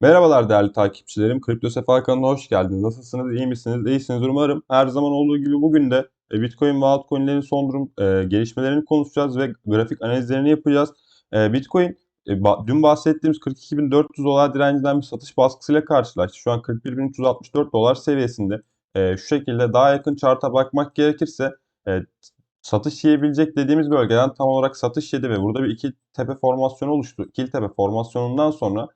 Merhabalar değerli takipçilerim. Kripto Sefa kanalına hoş geldiniz. Nasılsınız? İyi misiniz? İyisiniz umarım. Her zaman olduğu gibi bugün de e, Bitcoin ve altcoin'lerin son durum e, gelişmelerini konuşacağız ve grafik analizlerini yapacağız. E, Bitcoin e, ba- dün bahsettiğimiz 42.400 dolar direncinden bir satış baskısıyla karşılaştı. Şu an 41.364 dolar seviyesinde. E, şu şekilde daha yakın charta bakmak gerekirse e, satış yiyebilecek dediğimiz bölgeden tam olarak satış yedi ve burada bir iki tepe formasyonu oluştu. İkili tepe formasyonundan sonra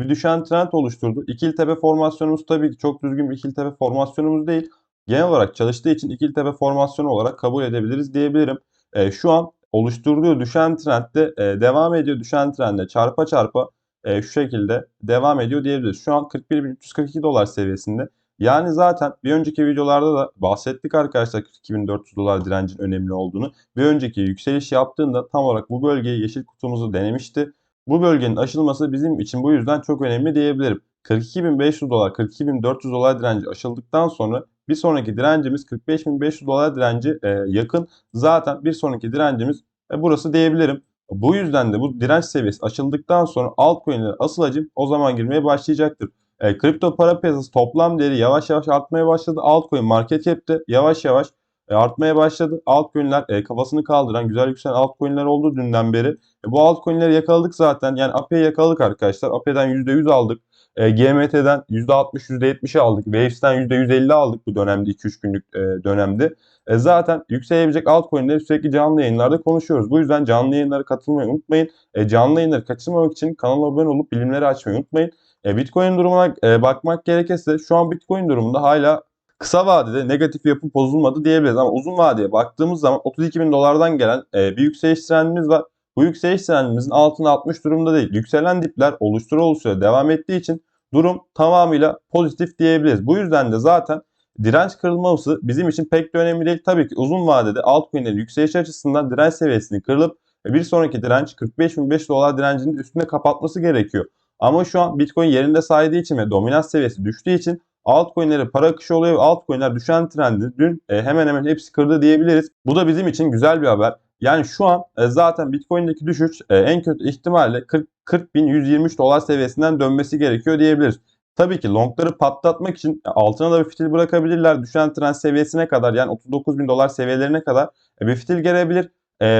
bir düşen trend oluşturdu. İkili tepe formasyonumuz tabii ki çok düzgün bir ikili tepe formasyonumuz değil. Genel olarak çalıştığı için ikili tepe formasyonu olarak kabul edebiliriz diyebilirim. E, şu an oluşturduğu düşen trendde e, devam ediyor. Düşen trendde çarpa çarpa e, şu şekilde devam ediyor diyebiliriz. Şu an 41.342 dolar seviyesinde. Yani zaten bir önceki videolarda da bahsettik arkadaşlar 42.400 dolar direncin önemli olduğunu. Bir önceki yükseliş yaptığında tam olarak bu bölgeyi yeşil kutumuzu denemişti. Bu bölgenin aşılması bizim için bu yüzden çok önemli diyebilirim. 42.500 dolar, 42.400 dolar direnci aşıldıktan sonra bir sonraki direncimiz 45.500 dolar direnci e, yakın. Zaten bir sonraki direncimiz e, burası diyebilirim. Bu yüzden de bu direnç seviyesi açıldıktan sonra altcoin'lere asıl hacim o zaman girmeye başlayacaktır. E, kripto para piyasası toplam değeri yavaş yavaş artmaya başladı. Altcoin market cap'te yavaş yavaş e, artmaya başladı. Altcoin'ler e, kafasını kaldıran güzel yükselen altcoin'ler oldu dünden beri. E, bu altcoin'leri yakaladık zaten. Yani AP'yi yakaladık arkadaşlar. AP'den %100 aldık. E, GMT'den %60, %70'i aldık. Waves'ten %150 aldık bu dönemde 2-3 günlük e, dönemde. E, zaten yükselebilecek altcoin'leri sürekli canlı yayınlarda konuşuyoruz. Bu yüzden canlı yayınlara katılmayı unutmayın. E, canlı yayınları kaçırmamak için kanala abone olup bilimleri açmayı unutmayın. E, Bitcoin durumuna e, bakmak gerekirse şu an Bitcoin durumunda hala kısa vadede negatif yapı bozulmadı diyebiliriz. Ama uzun vadeye baktığımız zaman 32 bin dolardan gelen e, bir yükseliş trendimiz var. Bu yükseliş trendimizin altına 60 durumda değil. Yükselen dipler oluştura oluştura devam ettiği için durum tamamıyla pozitif diyebiliriz. Bu yüzden de zaten direnç kırılması bizim için pek de önemli değil. Tabii ki uzun vadede altcoin'lerin yükseliş açısından direnç seviyesini kırılıp bir sonraki direnç 45.500 dolar direncinin üstünde kapatması gerekiyor. Ama şu an Bitcoin yerinde saydığı için ve dominans seviyesi düştüğü için altcoin'lere para akışı oluyor ve altcoin'ler düşen trendi dün e, hemen hemen hepsi kırdı diyebiliriz. Bu da bizim için güzel bir haber. Yani şu an e, zaten Bitcoin'deki düşüş e, en kötü ihtimalle 40 40.123 dolar seviyesinden dönmesi gerekiyor diyebiliriz. Tabii ki longları patlatmak için altına da bir fitil bırakabilirler. Düşen trend seviyesine kadar yani 39.000 dolar seviyelerine kadar bir fitil gelebilir.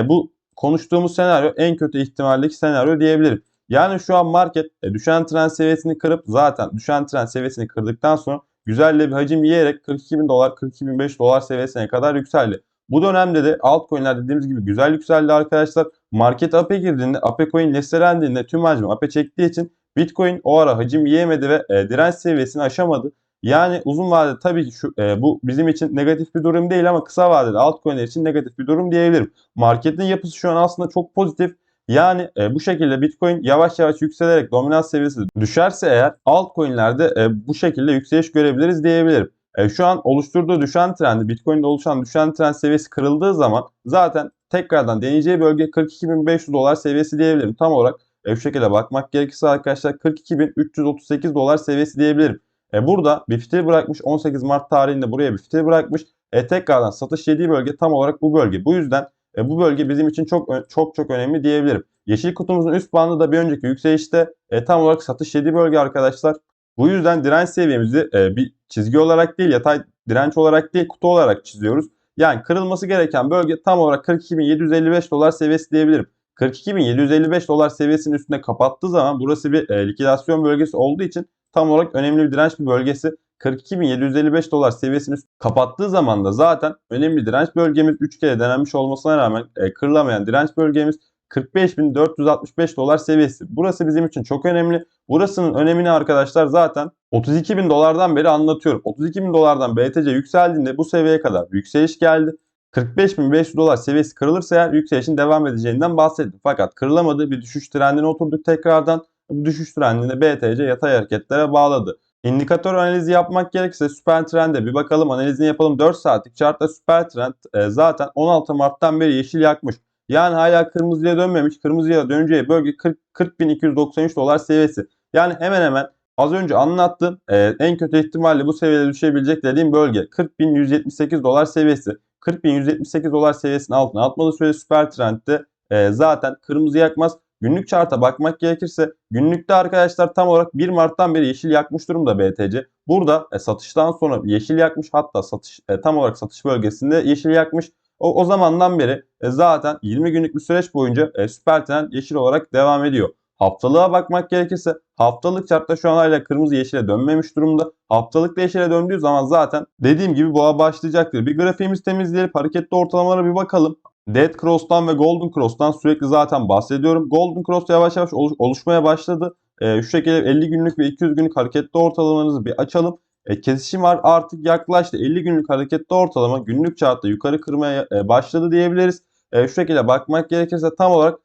Bu konuştuğumuz senaryo en kötü ihtimaldeki senaryo diyebilirim. Yani şu an market e, düşen trend seviyesini kırıp zaten düşen trend seviyesini kırdıktan sonra güzel bir hacim yiyerek 42.000 dolar 42.500 dolar seviyesine kadar yükseldi. Bu dönemde de altcoin'ler dediğimiz gibi güzel yükseldi arkadaşlar. Market AP'e girdiğinde, APE coin listelendiğinde tüm hacmi APE çektiği için Bitcoin o ara hacim yiyemedi ve e, direnç seviyesini aşamadı. Yani uzun vadede tabii ki şu, e, bu bizim için negatif bir durum değil ama kısa vadede altcoin'ler için negatif bir durum diyebilirim. Marketin yapısı şu an aslında çok pozitif. Yani e, bu şekilde Bitcoin yavaş yavaş yükselerek dominans seviyesi düşerse eğer altcoin'lerde e, bu şekilde yükseliş görebiliriz diyebilirim. E, şu an oluşturduğu düşen trendi, Bitcoin'de oluşan düşen trend seviyesi kırıldığı zaman zaten tekrardan deneyeceği bölge 42.500 dolar seviyesi diyebilirim. Tam olarak e, şu şekilde bakmak gerekirse arkadaşlar 42.338 dolar seviyesi diyebilirim. E, burada bir fitil bırakmış 18 Mart tarihinde buraya bir fitil bırakmış. E, tekrardan satış yediği bölge tam olarak bu bölge. Bu yüzden e, bu bölge bizim için çok çok çok önemli diyebilirim. Yeşil kutumuzun üst bandı da bir önceki yükselişte e, tam olarak satış yediği bölge arkadaşlar. Bu yüzden direnç seviyemizi e, bir çizgi olarak değil yatay direnç olarak değil kutu olarak çiziyoruz. Yani kırılması gereken bölge tam olarak 42.755 dolar seviyesi diyebilirim. 42.755 dolar seviyesinin üstünde kapattığı zaman burası bir e, likidasyon bölgesi olduğu için tam olarak önemli bir direnç bir bölgesi. 42.755 dolar seviyesini kapattığı zaman da zaten önemli direnç bölgemiz 3 kere denenmiş olmasına rağmen e, kırılamayan direnç bölgemiz 45.465 dolar seviyesi. Burası bizim için çok önemli. Burasının önemini arkadaşlar zaten 32.000 dolardan beri anlatıyorum. 32.000 dolardan BTC yükseldiğinde bu seviyeye kadar yükseliş geldi. 45.500 dolar seviyesi kırılırsa eğer yükselişin devam edeceğinden bahsettim. Fakat kırılamadı bir düşüş trendine oturduk tekrardan. Bu düşüş trendini BTC yatay hareketlere bağladı. İndikatör analizi yapmak gerekirse süper trende bir bakalım analizini yapalım. 4 saatlik chartta süper trend e, zaten 16 Mart'tan beri yeşil yakmış. Yani hala kırmızıya dönmemiş. Kırmızıya döneceği bölge 40 40.293 dolar seviyesi. Yani hemen hemen az önce anlattım. E, en kötü ihtimalle bu seviyede düşebilecek dediğim bölge 40.178 dolar seviyesi. 40.178 dolar seviyesinin altına atmalı sürece süper trendde e, zaten kırmızı yakmaz. Günlük chart'a bakmak gerekirse günlükte arkadaşlar tam olarak 1 Mart'tan beri yeşil yakmış durumda BTC. Burada e, satıştan sonra yeşil yakmış hatta satış e, tam olarak satış bölgesinde yeşil yakmış. O, o zamandan beri e, zaten 20 günlük bir süreç boyunca e, süper trend yeşil olarak devam ediyor. Haftalığa bakmak gerekirse haftalık chartta şu an hala kırmızı yeşile dönmemiş durumda. Haftalık da yeşile döndüğü zaman zaten dediğim gibi boğa başlayacaktır. Bir grafiğimizi temizleyelim. Hareketli ortalamalara bir bakalım. Dead Cross'tan ve Golden Cross'tan sürekli zaten bahsediyorum. Golden Cross yavaş yavaş oluş- oluşmaya başladı. Ee, şu şekilde 50 günlük ve 200 günlük hareketli ortalamalarınızı bir açalım. E, kesişim var artık yaklaştı. 50 günlük hareketli ortalama günlük chartta yukarı kırmaya e, başladı diyebiliriz. E, şu şekilde bakmak gerekirse tam olarak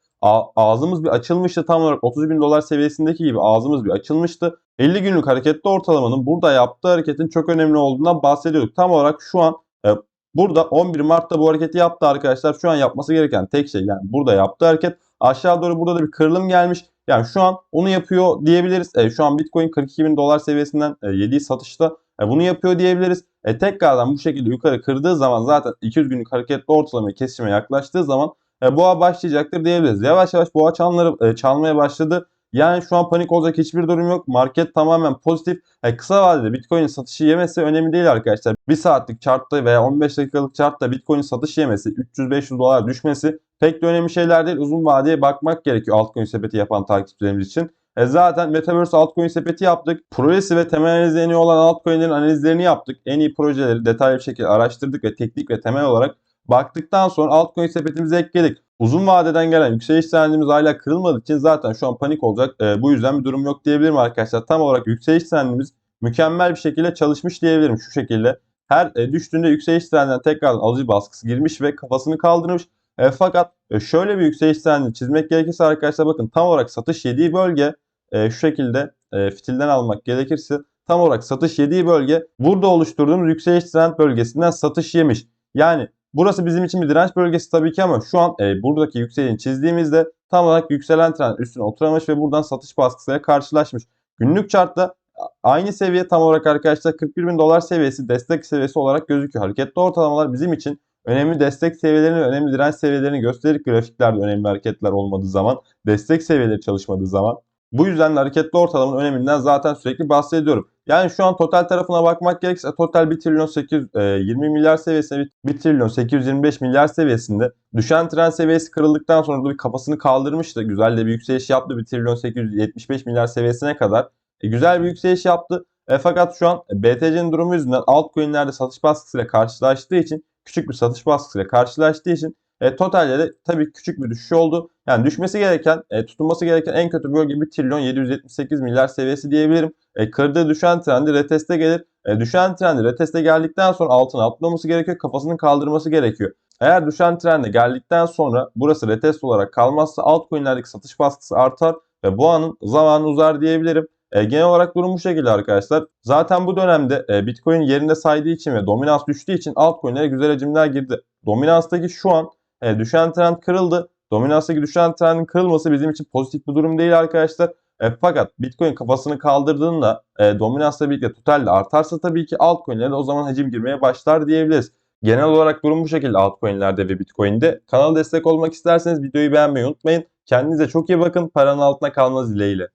ağzımız bir açılmıştı. Tam olarak 30 bin dolar seviyesindeki gibi ağzımız bir açılmıştı. 50 günlük hareketli ortalamanın burada yaptığı hareketin çok önemli olduğundan bahsediyorduk. Tam olarak şu an e, burada 11 Mart'ta bu hareketi yaptı arkadaşlar. Şu an yapması gereken tek şey yani burada yaptığı hareket aşağı doğru burada da bir kırılım gelmiş. Yani şu an onu yapıyor diyebiliriz. E, şu an Bitcoin 42 bin dolar seviyesinden e, yediği satışta e, bunu yapıyor diyebiliriz. E, tekrardan bu şekilde yukarı kırdığı zaman zaten 200 günlük hareketli ortalamayı kesişime yaklaştığı zaman e, boğa başlayacaktır diyebiliriz. Yavaş yavaş boğa çanları e, çalmaya başladı. Yani şu an panik olacak hiçbir durum yok. Market tamamen pozitif. E, kısa vadede Bitcoin'in satışı yemesi önemli değil arkadaşlar. 1 saatlik chartta veya 15 dakikalık chartta Bitcoin'in satış yemesi, 300-500 dolar düşmesi pek de önemli şeyler değil. Uzun vadeye bakmak gerekiyor altcoin sepeti yapan takipçilerimiz için. E zaten Metaverse altcoin sepeti yaptık. Projesi ve temel analizlerini olan altcoin'lerin analizlerini yaptık. En iyi projeleri detaylı bir şekilde araştırdık ve teknik ve temel olarak baktıktan sonra altcoin sepetimize ekledik. Uzun vadeden gelen yükseliş trendimiz hala kırılmadığı için zaten şu an panik olacak. E, bu yüzden bir durum yok diyebilirim arkadaşlar. Tam olarak yükseliş trendimiz mükemmel bir şekilde çalışmış diyebilirim şu şekilde. Her e, düştüğünde yükseliş trendinden tekrardan alıcı baskısı girmiş ve kafasını kaldırmış. E, fakat e, şöyle bir yükseliş trendi çizmek gerekirse arkadaşlar bakın tam olarak satış yediği bölge e, şu şekilde e, fitilden almak gerekirse tam olarak satış yediği bölge burada oluşturduğumuz yükseliş trend bölgesinden satış yemiş. Yani burası bizim için bir direnç bölgesi tabii ki ama şu an e, buradaki yükseleni çizdiğimizde tam olarak yükselen trend üstüne oturamamış ve buradan satış baskısıyla karşılaşmış. Günlük chartta aynı seviye tam olarak arkadaşlar 41 bin dolar seviyesi destek seviyesi olarak gözüküyor. Hareketli ortalamalar bizim için önemli destek seviyelerini önemli direnç seviyelerini gösterir grafiklerde önemli hareketler olmadığı zaman, destek seviyeleri çalışmadığı zaman. Bu yüzden de hareketli ortalamanın öneminden zaten sürekli bahsediyorum. Yani şu an total tarafına bakmak gerekirse total 1 trilyon 820 milyar seviyesinde 1 trilyon 825 milyar seviyesinde düşen trend seviyesi kırıldıktan sonra da bir kafasını kaldırmıştı. Güzel de bir yükseliş yaptı 1 trilyon 875 milyar seviyesine kadar. E, güzel bir yükseliş yaptı. E, fakat şu an BTC'nin durumu yüzünden altcoin'lerde satış baskısıyla karşılaştığı için küçük bir satış baskısıyla karşılaştığı için e, totalde de tabii küçük bir düşüş oldu. Yani düşmesi gereken, e, tutunması gereken en kötü bölge 1 trilyon 778 milyar seviyesi diyebilirim. E, kırdığı düşen trendi reteste gelir. E, düşen trendi reteste geldikten sonra altına atlaması gerekiyor. Kafasını kaldırması gerekiyor. Eğer düşen trende geldikten sonra burası retest olarak kalmazsa altcoin'lerdeki satış baskısı artar ve bu anın zamanı uzar diyebilirim. E, genel olarak durum bu şekilde arkadaşlar. Zaten bu dönemde e, Bitcoin yerinde saydığı için ve dominans düştüğü için altcoin'lere güzel hacimler girdi. Dominanstaki şu an e, düşen trend kırıldı. Dominanstaki düşen trendin kırılması bizim için pozitif bir durum değil arkadaşlar. E, fakat Bitcoin kafasını kaldırdığında e, dominansla birlikte total artarsa tabii ki altcoin'lere o zaman hacim girmeye başlar diyebiliriz. Genel olarak durum bu şekilde altcoin'lerde ve Bitcoin'de. Kanala destek olmak isterseniz videoyu beğenmeyi unutmayın. Kendinize çok iyi bakın. Paranın altına kalmaz dileğiyle.